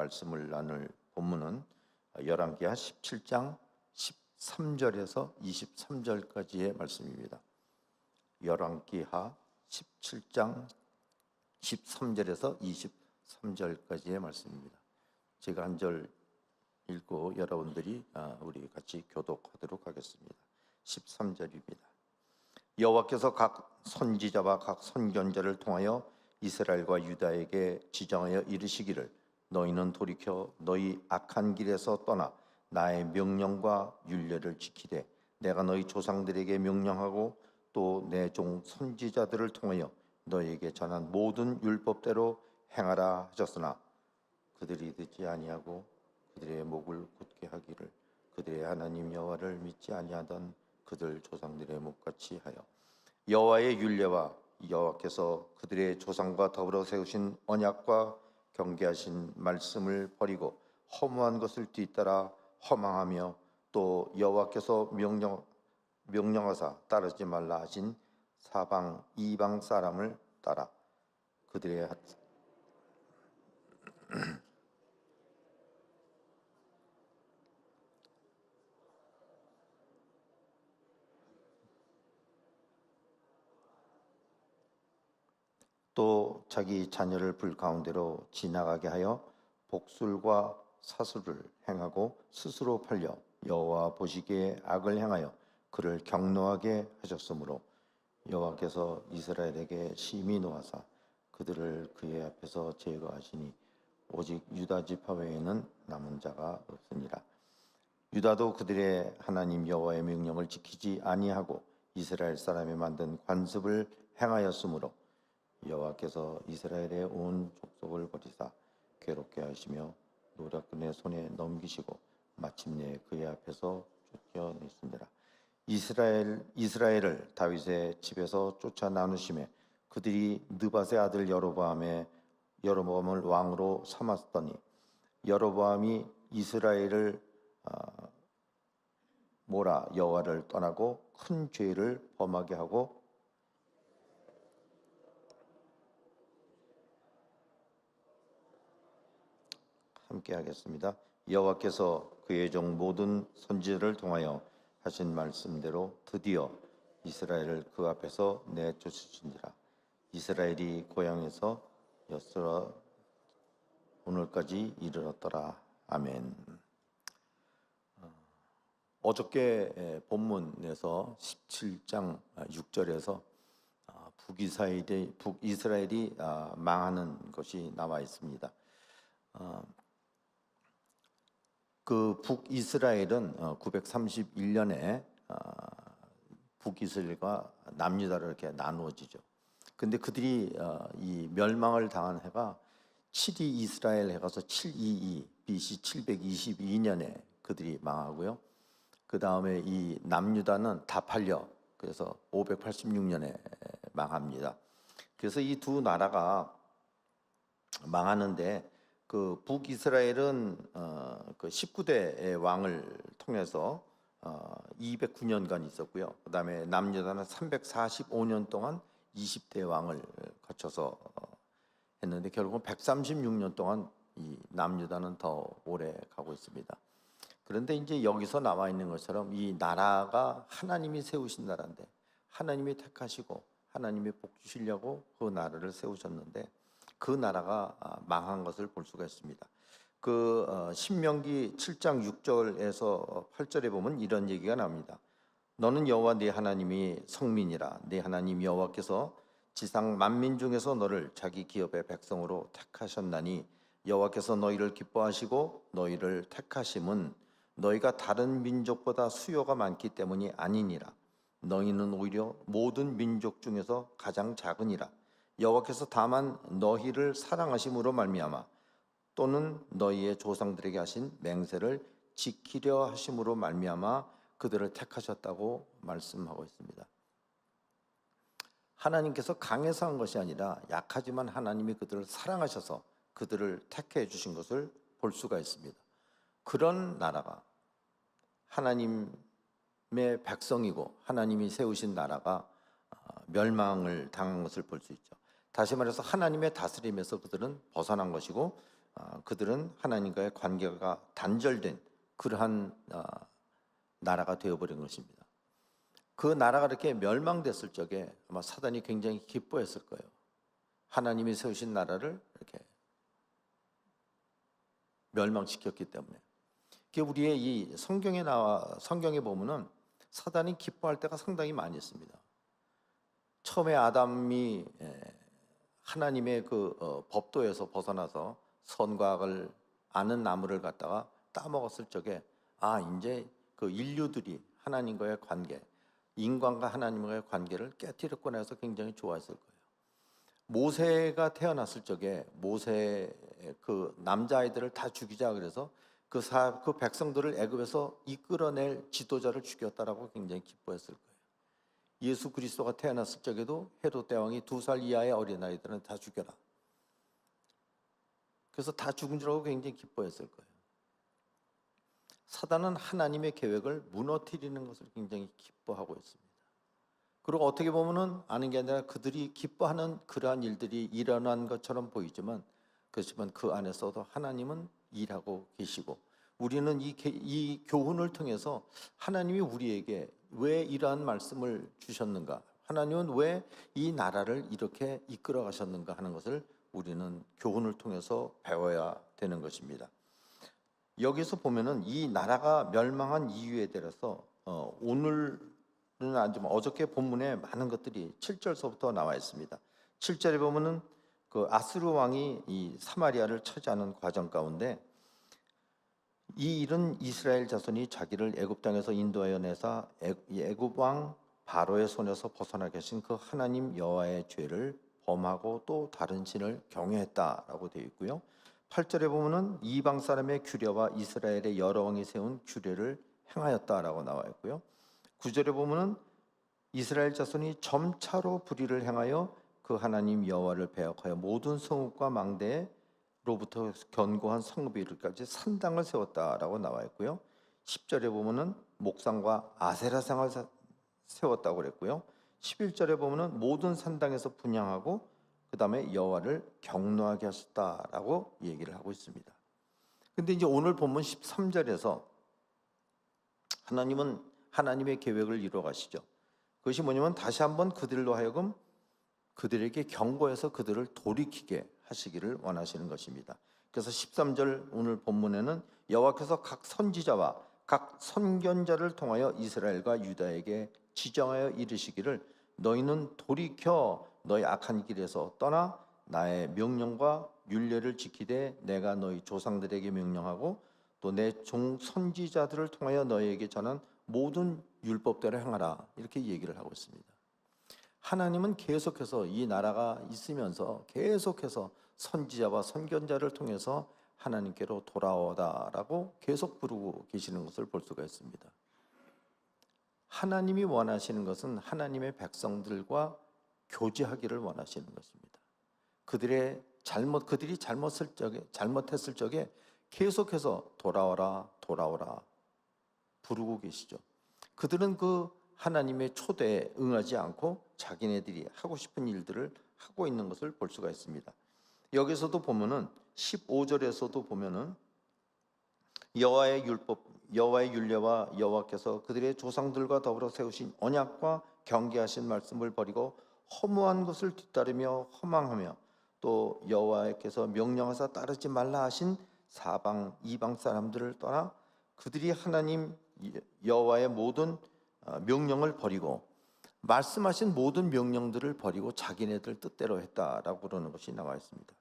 말씀을 나눌 본문은 열왕기하 17장 13절에서 23절까지의 말씀입니다. 열왕기하 17장 13절에서 23절까지의 말씀입니다. 제가 한 절 읽고 여러분들이 아, 우리 같이 교독하도록 하겠습니다. 13절입니다. 여호와께서 각 선지자와 각 선견자를 통하여 이스라엘과 유다에게 지정하여 이르시기를 너희는 돌이켜 너희 악한 길에서 떠나 나의 명령과 율례를 지키되 내가 너희 조상들에게 명령하고 또 내 종 선지자들을 통하여 너희에게 전한 모든 율법대로 행하라 하셨으나 그들이 듣지 아니하고 그들의 목을 굳게 하기를 그들의 하나님 여호와를 믿지 아니하던 그들 조상들의 목같이 하여 여호와의 율례와 여호와께서 그들의 조상과 더불어 세우신 언약과 경계하신 말씀을 버리고 허무한 것을 뒤따라 허망하며 또 여호와께서 명령 명령하사 따르지 말라 하신 사방 이방 사람을 따라 그들의 또 자기 자녀를 불 가운데로 지나가게 하여 복술과 사술을 행하고 스스로 팔려 여호와 보시기에 악을 행하여 그를 경노하게 하셨으므로 여호와께서 이스라엘에게 심히 노하사 그들을 그의 앞에서 제거하시니 오직 유다 지파 외에는 남은 자가 없으니라. 유다도 그들의 하나님 여호와의 명령을 지키지 아니하고 이스라엘 사람이 만든 관습을 행하였으므로 여호와께서 이스라엘의 온 족속을 버리사 괴롭게 하시며 노략군의 손에 넘기시고 마침내 그의 앞에서 쫓겨냈습니다. 이스라엘 이스라엘을 다윗의 집에서 쫓아 나누심에 그들이 느밧의 아들 여로보암의 여로보암을 왕으로 삼았더니 여로보암이 이스라엘을 아, 몰아 여호와를 떠나고 큰 죄를 범하게 하고 함께 하겠습니다. 여호와께서 그의 종 모든 선지자를 통하여 하신 말씀대로 드디어 이스라엘을 그 앞에서 내쫓으신지라 이스라엘이 고향에서 엿으로 오늘까지 이르렀더라 아멘. 어, 어저께 본문에서 17장 6절에서 아, 북이스라엘이 북이스라엘이 아, 망하는 것이 나와 있습니다. 어, 그 북이스라엘은 931년에 어, 북이스라엘과 남유다로 이렇게 나누어지죠. 근데 그들이 어, 이 멸망을 당한 해가 7이 이스라엘 해가서 722 BC 722년에 그들이 망하고요. 그 다음에 이 남유다는 다 팔려 그래서 586년에 망합니다. 그래서 이 두 나라가 망하는데 그 북이스라엘은 어, 그 19대의 왕을 통해서 어, 209년간 있었고요. 그다음에 남유다는 345년 동안 20대 왕을 거쳐서 어, 했는데 결국은 136년 동안 이 남유다는 더 오래 가고 있습니다. 그런데 이제 여기서 나와 있는 것처럼 이 나라가 하나님이 세우신 나라인데 하나님이 택하시고 하나님이 복 주시려고 그 나라를 세우셨는데 그 나라가 아, 망한 것을 볼 수가 있습니다. 그 어, 신명기 7장 6절에서 8절에 보면 이런 얘기가 나옵니다. 너는 여호와 네 하나님이 성민이라 네 하나님 여호와께서 지상 만민 중에서 너를 자기 기업의 백성으로 택하셨나니 여호와께서 너희를 기뻐하시고 너희를 택하심은 너희가 다른 민족보다 수요가 많기 때문이 아니니라 너희는 오히려 모든 민족 중에서 가장 작으니라 여호와께서 다만 너희를 사랑하심으로 말미암아 또는 너희의 조상들에게 하신 맹세를 지키려 하심으로 말미암아 그들을 택하셨다고 말씀하고 있습니다. 하나님께서 강해서 한 것이 아니라 약하지만 하나님이 그들을 사랑하셔서 그들을 택해 주신 것을 볼 수가 있습니다. 그런 나라가 하나님의 백성이고 하나님이 세우신 나라가 어, 멸망을 당한 것을 볼 수 있죠. 다시 말해서 하나님의 다스림에서 그들은 벗어난 것이고 아, 그들은 하나님과의 관계가 단절된 그러한 아, 나라가 되어버린 것입니다. 그 나라가 이렇게 멸망됐을 적에 아마 사단이 굉장히 기뻐했을 거예요. 하나님이 세우신 나라를 이렇게 멸망시켰기 때문에. 그게 우리의 이 성경에 나와 성경에 보면은 사단이 기뻐할 때가 상당히 많이 있습니다. 처음에 아담이 에, 하나님의 그 어, 법도에서 벗어나서 선과 악을 아는 나무를 갖다가 따먹었을 적에 아 이제 그 인류들이 하나님과의 관계, 인간과 하나님과의 관계를 깨뜨렸구나 해서 굉장히 좋아했을 거예요. 모세가 태어났을 적에 모세 그 남자 아이들을 다 죽이자 그래서 그, 사, 그 백성들을 애굽에서 이끌어낼 지도자를 죽였다라고 굉장히 기뻐했을 거예요. 예수 그리스도가 태어났을 적에도 헤롯 대왕이 두 살 이하의 어린아이들은 다 죽여라. 그래서 다 죽은 줄 알고 굉장히 기뻐했을 거예요. 사단은 하나님의 계획을 무너뜨리는 것을 굉장히 기뻐하고 있습니다. 그리고 어떻게 보면은 아는 게 아니라 그들이 기뻐하는 그러한 일들이 일어난 것처럼 보이지만 그렇지만 그 안에서도 하나님은 일하고 계시고 우리는 이, 개- 이 교훈을 통해서 하나님이 우리에게 왜 이러한 말씀을 주셨는가? 하나님은 왜 이 나라를 이렇게 이끌어 가셨는가 하는 것을 우리는 교훈을 통해서 배워야 되는 것입니다. 여기서 보면은 이 나라가 멸망한 이유에 대해서 어, 오늘은 아니지만 어저께 본문에 많은 것들이 7절서부터 나와 있습니다. 7절에 보면은 그 아스루 왕이 이 사마리아를 차지하는 과정 가운데 이 일은 이스라엘 자손이 자기를 애굽 땅에서 인도하여 내사 애굽 왕 바로의 손에서 벗어나 계신 그 하나님 여호와의 죄를 범하고 또 다른 신을 경외했다라고 되어 있고요. 8절에 보면은 이방 사람의 규례와 이스라엘의 여러 왕이 세운 규례를 행하였다라고 나와 있고요. 9절에 보면은 이스라엘 자손이 점차로 불의를 행하여 그 하나님 여호와를 배역하여 모든 성읍과 망대 로부터 견고한 이르기까지 산당을 세웠다라고 나와 있고요. 10절에 보면은 목상과 아세라상을 사- 세웠다고 그랬고요. 11절에 보면은 모든 산당에서 분양하고 그다음에 여호와를 경노하게 하셨다라고 얘기를 하고 있습니다. 근데 이제 오늘 본문 13절에서 하나님은 하나님의 계획을 이루어 가시죠. 그것이 뭐냐면 다시 한번 그들로 하여금 그들에게 경고해서 그들을 돌이키게 하시기를 원하시는 것입니다. 그래서 13절 오늘 본문에는 여호와께서 각 선지자와 각 선견자를 통하여 이스라엘과 유다에게 지정하여 이르시기를 너희는 돌이켜 너희 악한 길에서 떠나 나의 명령과 율례를 지키되 내가 너희 조상들에게 명령하고 또 내 종 선지자들을 통하여 너희에게 전한 모든 율법대로 행하라 이렇게 얘기를 하고 있습니다. 하나님은 계속해서 이 나라가 있으면서 계속해서 선지자와 선견자를 통해서 하나님께로 돌아오다라고 계속 부르고 계시는 것을 볼 수가 있습니다. 하나님이 원하시는 것은 하나님의 백성들과 교제하기를 원하시는 것입니다. 그들의 잘못 그들이 잘못을 적에 잘못했을 적에 계속해서 돌아오라 돌아오라 부르고 계시죠. 그들은 그 하나님의 초대에 응하지 않고 자기네들이 하고 싶은 일들을 하고 있는 것을 볼 수가 있습니다. 여기서도 보면은 15절에서도 보면은 여호와의 율법 여호와의 율례와 여호와께서 그들의 조상들과 더불어 세우신 언약과 경계하신 말씀을 버리고 허무한 것을 뒤따르며 허망하며 또 여호와께서 명령하사 따르지 말라 하신 사방 이방 사람들을 떠나 그들이 하나님 여호와의 모든 어, 명령을 버리고 말씀하신 모든 명령들을 버리고 자기네들 뜻대로 했다라고 그러는 것이 나와 있습니다.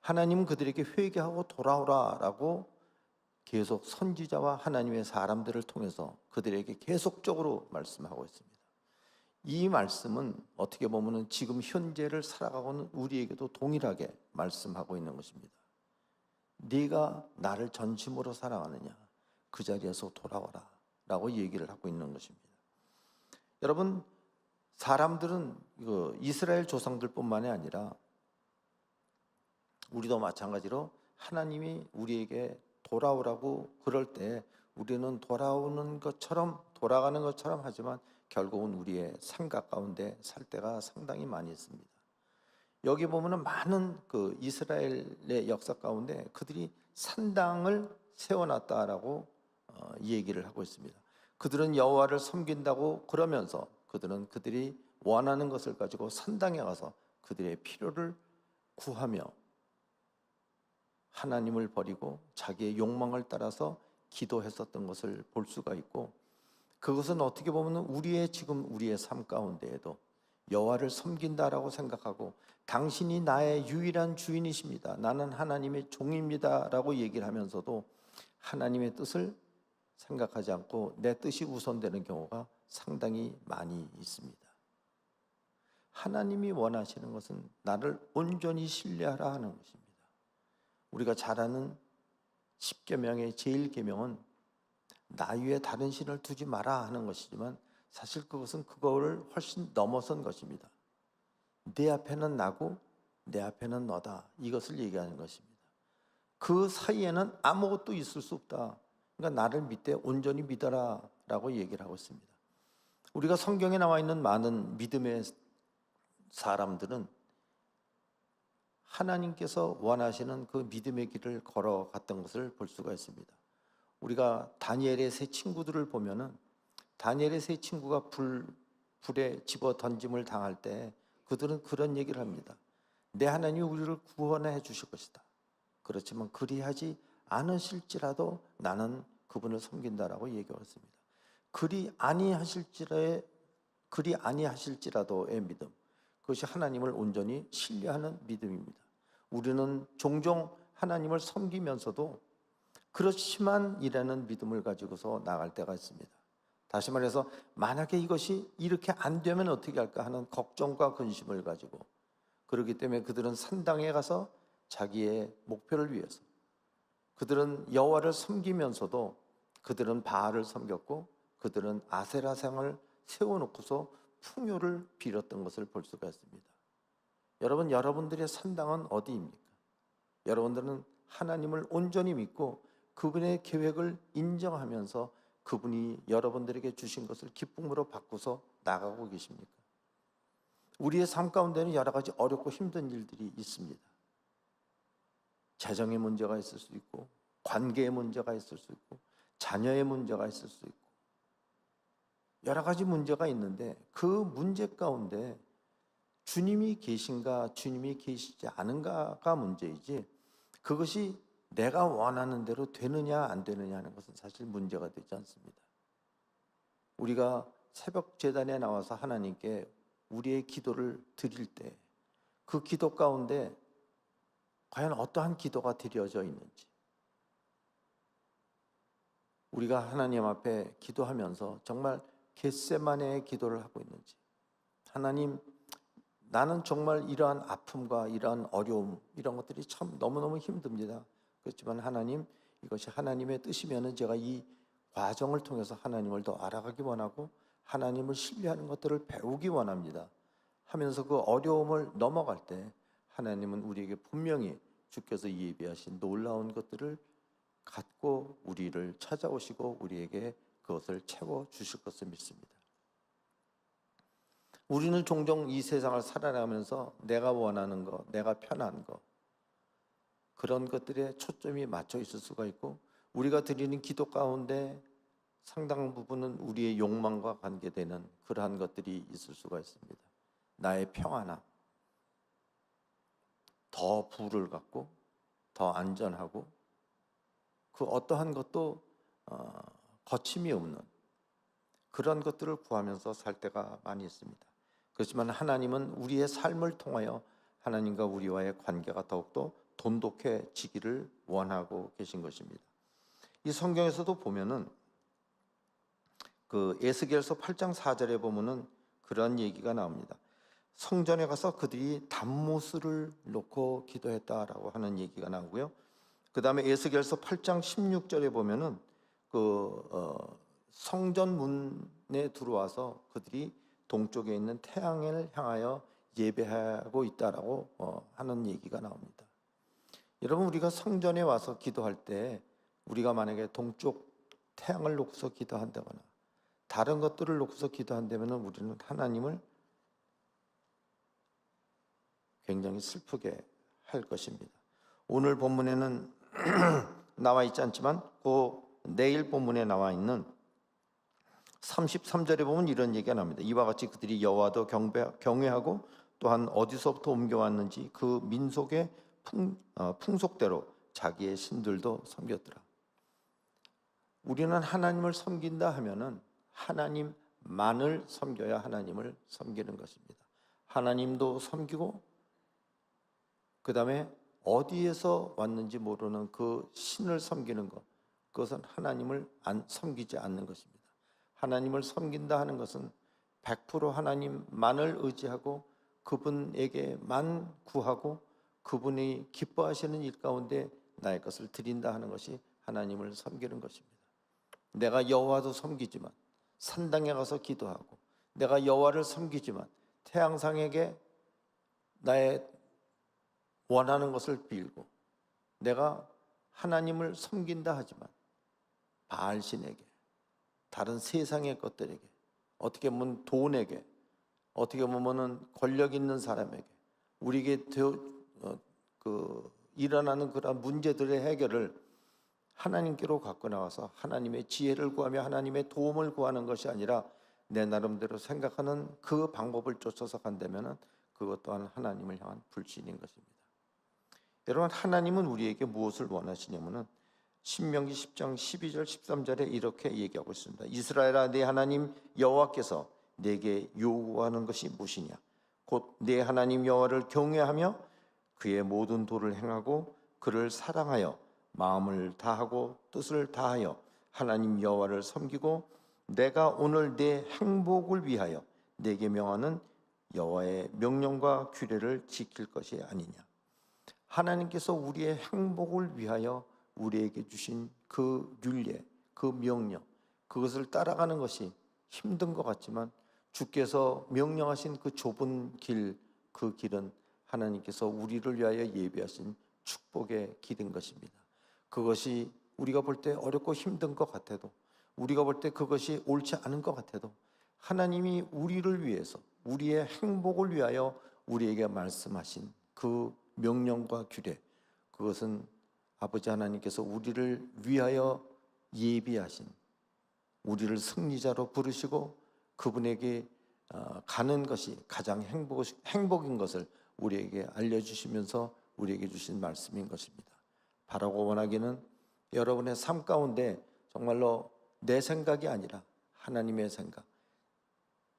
하나님은 그들에게 회개하고 돌아오라라고 계속 선지자와 하나님의 사람들을 통해서 그들에게 계속적으로 말씀하고 있습니다. 이 말씀은 어떻게 보면은 지금 현재를 살아가고는 우리에게도 동일하게 말씀하고 있는 것입니다. 네가 나를 전심으로 사랑하느냐 그 자리에서 돌아와라라고 얘기를 하고 있는 것입니다. 여러분 사람들은 이거 이스라엘 조상들뿐만이 아니라 우리도 마찬가지로 하나님이 우리에게 돌아오라고 그럴 때 우리는 돌아오는 것처럼 돌아가는 것처럼 하지만 결국은 우리의 생각 가운데 살 때가 상당히 많이 있습니다. 여기 보면은 많은 그 이스라엘의 역사 가운데 그들이 산당을 세워놨다라고 어, 이 얘기를 하고 있습니다. 그들은 여호와를 섬긴다고 그러면서 그들은 그들이 원하는 것을 가지고 산당에 가서 그들의 필요를 구하며 하나님을 버리고 자기의 욕망을 따라서 기도했었던 것을 볼 수가 있고 그것은 어떻게 보면 우리의 지금 우리의 삶 가운데에도 여호와를 섬긴다라고 생각하고 당신이 나의 유일한 주인이십니다. 나는 하나님의 종입니다라고 얘기를 하면서도 하나님의 뜻을 생각하지 않고 내 뜻이 우선되는 경우가 상당히 많이 있습니다. 하나님이 원하시는 것은 나를 온전히 신뢰하라 하는 것입니다. 우리가 잘 아는 십계명의 제일 계명은 나 위에 다른 신을 두지 마라 하는 것이지만 사실 그것은 그거를 훨씬 넘어선 것입니다. 내 앞에는 나고 내 앞에는 너다. 이것을 얘기하는 것입니다. 그 사이에는 아무것도 있을 수 없다. 그러니까 나를 믿되 온전히 믿어라 라고 얘기를 하고 있습니다. 우리가 성경에 나와 있는 많은 믿음의 사람들은 하나님께서 원하시는 그 믿음의 길을 걸어갔던 것을 볼 수가 있습니다. 우리가 다니엘의 세 친구들을 보면은 다니엘의 세 친구가 불 불에 집어 던짐을 당할 때 그들은 그런 얘기를 합니다. 내 하나님이 우리를 구원해 주실 것이다. 그렇지만 그리하지 않으실지라도 나는 그분을 섬긴다라고 얘기했습니다. 그리 아니하실지라에 그리 아니하실지라도의 믿음. 그것이 하나님을 온전히 신뢰하는 믿음입니다. 우리는 종종 하나님을 섬기면서도 그렇지만 이라는 믿음을 가지고서 나갈 때가 있습니다. 다시 말해서 만약에 이것이 이렇게 안 되면 어떻게 할까 하는 걱정과 근심을 가지고 그렇기 때문에 그들은 산당에 가서 자기의 목표를 위해서 그들은 여호와를 섬기면서도 그들은 바알을 섬겼고 그들은 아세라상을 세워놓고서 풍요를 빌었던 것을 볼 수가 있습니다. 여러분, 여러분들의 산당은 어디입니까? 여러분들은 하나님을 온전히 믿고 그분의 계획을 인정하면서 그분이 여러분들에게 주신 것을 기쁨으로 바꾸서 나가고 계십니까? 우리의 삶 가운데는 여러 가지 어렵고 힘든 일들이 있습니다. 재정의 문제가 있을 수 있고, 관계의 문제가 있을 수 있고, 자녀의 문제가 있을 수 있고, 여러 가지 문제가 있는데 그 문제 가운데 주님이 계신가, 주님이 계시지 않은가가 문제이지 그것이 내가 원하는 대로 되느냐 안 되느냐 하는 것은 사실 문제가 되지 않습니다. 우리가 새벽 재단에 나와서 하나님께 우리의 기도를 드릴 때 그 기도 가운데 과연 어떠한 기도가 드려져 있는지 우리가 하나님 앞에 기도하면서 정말 겟세만의 기도를 하고 있는지 하나님 나는 정말 이러한 아픔과 이러한 어려움 이런 것들이 참 너무너무 힘듭니다. 그렇지만 하나님 이것이 하나님의 뜻이면은 제가 이 과정을 통해서 하나님을 더 알아가기 원하고 하나님을 신뢰하는 것들을 배우기 원합니다. 하면서 그 어려움을 넘어갈 때 하나님은 우리에게 분명히 주께서 예비하신 놀라운 것들을 갖고 우리를 찾아오시고 우리에게 그것을 채워 주실 것을 믿습니다. 우리는 종종 이 세상을 살아가면서 내가 원하는 것, 내가 편한 것, 그런 것들에 초점이 맞춰 있을 수가 있고, 우리가 드리는 기도 가운데 상당 부분은 우리의 욕망과 관계되는 그러한 것들이 있을 수가 있습니다. 나의 평안함, 더 부를 갖고, 더 안전하고, 그 어떠한 것도 어, 거침이 없는 그런 것들을 구하면서 살 때가 많이 있습니다. 그렇지만 하나님은 우리의 삶을 통하여 하나님과 우리와의 관계가 더욱더 돈독해지기를 원하고 계신 것입니다. 이 성경에서도 보면은 그 에스겔서 8장 4절에 보면은 그런 얘기가 나옵니다. 성전에 가서 그들이 단모스를 놓고 기도했다라고 하는 얘기가 나오고요. 그 다음에 에스겔서 8장 16절에 보면은 그 어, 성전 문에 들어와서 그들이 동쪽에 있는 태양을 향하여 예배하고 있다라고 어, 하는 얘기가 나옵니다. 여러분 우리가 성전에 와서 기도할 때 우리가 만약에 동쪽 태양을 놓고서 기도한다거나 다른 것들을 놓고서 기도한다면 우리는 하나님을 굉장히 슬프게 할 것입니다. 오늘 본문에는 나와 있지 않지만 그 내일 본문에 나와 있는 33절에 보면 이런 얘기가 납니다. 이와 같이 그들이 여호와도 경외하고 또한 어디서부터 옮겨왔는지 그 민속의 풍, 어, 풍속대로 자기의 신들도 섬겼더라. 우리는 하나님을 섬긴다 하면은 하나님만을 섬겨야 하나님을 섬기는 것입니다. 하나님도 섬기고 그 다음에 어디에서 왔는지 모르는 그 신을 섬기는 것 그것은 하나님을 안 섬기지 않는 것입니다. 하나님을 섬긴다 하는 것은 100% 하나님만을 의지하고 그분에게만 구하고 그분이 기뻐하시는 일 가운데 나의 것을 드린다 하는 것이 하나님을 섬기는 것입니다. 내가 여호와도 섬기지만 산당에 가서 기도하고 내가 여호와를 섬기지만 태양상에게 나의 원하는 것을 빌고 내가 하나님을 섬긴다 하지만 바알신에게 다른 세상의 것들에게 어떻게 보면 돈에게 어떻게 보면은 권력 있는 사람에게 우리에게 되어, 어, 그 일어나는 그런 문제들의 해결을 하나님께로 갖고 나와서 하나님의 지혜를 구하며 하나님의 도움을 구하는 것이 아니라 내 나름대로 생각하는 그 방법을 쫓아서 간다면은 그것 또한 하나님을 향한 불신인 것입니다. 여러분 하나님은 우리에게 무엇을 원하시냐면은 신명기 10장 12절 13절에 이렇게 얘기하고 있습니다. 이스라엘아 내 하나님 여호와께서 내게 요구하는 것이 무엇이냐? 곧내 하나님 여호와를 경외하며 그의 모든 도를 행하고 그를 사랑하여 마음을 다하고 뜻을 다하여 하나님 여호와를 섬기고 내가 오늘 내 행복을 위하여 내게 명하는 여호와의 명령과 규례를 지킬 것이 아니냐. 하나님께서 우리의 행복을 위하여 우리에게 주신 그 율례, 그 명령, 그것을 따라가는 것이 힘든 것 같지만 주께서 명령하신 그 좁은 길, 그 길은 하나님께서 우리를 위하여 예비하신 축복의 길인 것입니다. 그것이 우리가 볼 때 어렵고 힘든 것 같아도 우리가 볼 때 그것이 옳지 않은 것 같아도 하나님이 우리를 위해서 우리의 행복을 위하여 우리에게 말씀하신 그 명령과 규례 그것은 아버지 하나님께서 우리를 위하여 예비하신 우리를 승리자로 부르시고 그분에게 어, 가는 것이 가장 행복, 행복인 것을 우리에게 알려주시면서 우리에게 주신 말씀인 것입니다. 바라고 원하기는 여러분의 삶 가운데 정말로 내 생각이 아니라 하나님의 생각,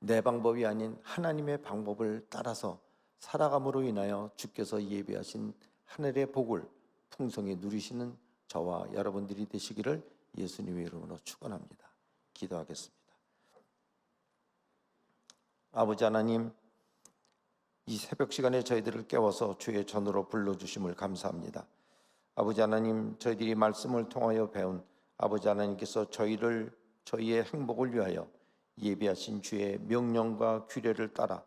내 방법이 아닌 하나님의 방법을 따라서 살아감으로 인하여 주께서 예비하신 하늘의 복을 풍성히 누리시는 저와 여러분들이 되시기를 예수님의 이름으로 축원합니다. 기도하겠습니다. 아버지 하나님, 이 새벽 시간에 저희들을 깨워서 주의 전으로 불러 주심을 감사합니다. 아버지 하나님, 저희들이 말씀을 통하여 배운 아버지 하나님께서 저희를 저희의 행복을 위하여 예비하신 주의 명령과 규례를 따라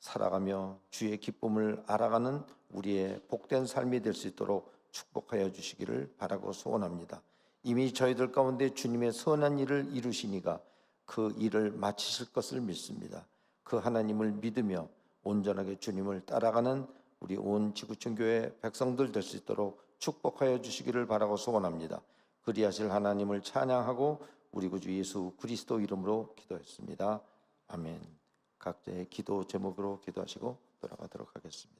살아가며 주의 기쁨을 알아가는 우리의 복된 삶이 될 수 있도록 축복하여 주시기를 바라고 소원합니다. 이미 저희들 가운데 주님의 선한 일을 이루시니가 그 일을 마치실 것을 믿습니다. 그 하나님을 믿으며 온전하게 주님을 따라가는 우리 온 지구촌 교회 백성들 될 수 있도록 축복하여 주시기를 바라고 소원합니다. 그리하실 하나님을 찬양하고 우리 구주 예수 그리스도 이름으로 기도했습니다. 아멘. 각자의 기도 제목으로 기도하시고 돌아가도록 하겠습니다.